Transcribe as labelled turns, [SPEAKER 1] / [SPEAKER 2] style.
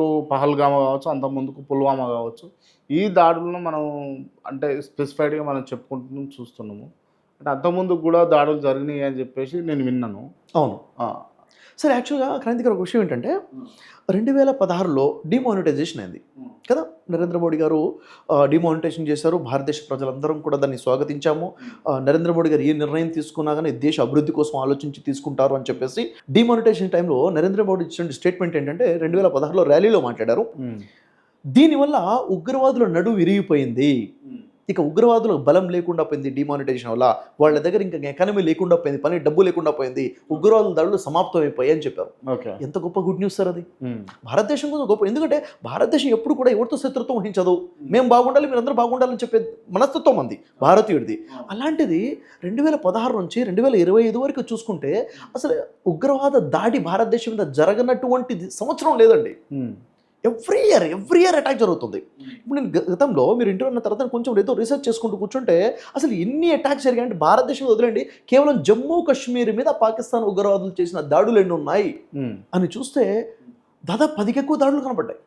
[SPEAKER 1] ఇప్పుడు పహల్గామా కావచ్చు అంత ముందుకు పుల్వామా కావచ్చు ఈ దాడులను మనం అంటే స్పెసిఫైడ్గా మనం చెప్పుకుంటున్నాం చూస్తున్నాము. అంటే అంతకుముందు కూడా దాడులు జరిగినాయి అని చెప్పేసి నేను విన్నాను.
[SPEAKER 2] అవును. సరే యాక్చువల్గా క్రాంతి గారు ఒక విషయం ఏంటంటే రెండు వేల పదహారులో డిమానిటైజేషన్ అయింది. కదా? నరేంద్ర మోడీ గారు డిమానిటైజేషన్ చేశారు. భారతదేశ ప్రజలందరం కూడా దాన్ని స్వాగతించాము. నరేంద్ర మోడీ గారు ఏ నిర్ణయం తీసుకున్నా కానీ దేశ అభివృద్ధి కోసం ఆలోచించి తీసుకుంటారు అని చెప్పేసి డిమానిటైజేషన్ టైంలో నరేంద్ర మోడీ ఇచ్చిన స్టేట్మెంట్ ఏంటంటే రెండు వేల పదహారులో ర్యాలీలో మాట్లాడారు. దీనివల్ల ఉగ్రవాదుల నడువు విరిగిపోయింది. ఇక ఉగ్రవాదులకు బలం లేకుండా పోయింది డిమానిటైజేషన్ వల్ల. వాళ్ళ దగ్గర ఇంకా ఎకానమీ లేకుండా పోయింది పని డబ్బు లేకుండా పోయింది. ఉగ్రవాదుల దాడులు సమాప్తం అయిపోయాయి అని చెప్పారు.
[SPEAKER 1] ఓకే.
[SPEAKER 2] ఎంత గొప్ప గుడ్ న్యూస్ సార్ అది. భారతదేశం కోసం గొప్ప. ఎందుకంటే భారతదేశం ఎప్పుడు కూడా ఎవరితో శత్రుత్వం వహించదు. మేము బాగుండాలి మీరందరూ బాగుండాలని చెప్పే మనస్తత్వం మంది భారతీయుడిది. అలాంటిది రెండు వేల పదహారు నుంచి రెండు వేల ఇరవై ఐదు వరకు చూసుకుంటే అసలు ఉగ్రవాద దాడి భారతదేశం మీద జరగనటువంటి సంవత్సరం లేదండి. Every year every year attack జరుగుతుంది. ఇప్పుడు నేను గతంలో మీరు ఇంటి ఉన్న తర్వాత కొంచెం ఏదో రీసెర్చ్ చేసుకుంటూ కూర్చుంటే అసలు ఎన్ని అటాక్స్ జరిగాయంటే భారతదేశం వదిలేండి కేవలం జమ్మూ కాశ్మీర్ మీద పాకిస్తాన్ ఉగ్రవాదులు చేసిన దాడులు ఎన్ని ఉన్నాయి. అని చూస్తే దాదాపు పదికి ఎక్కువ దాడులు కనపడ్డాయి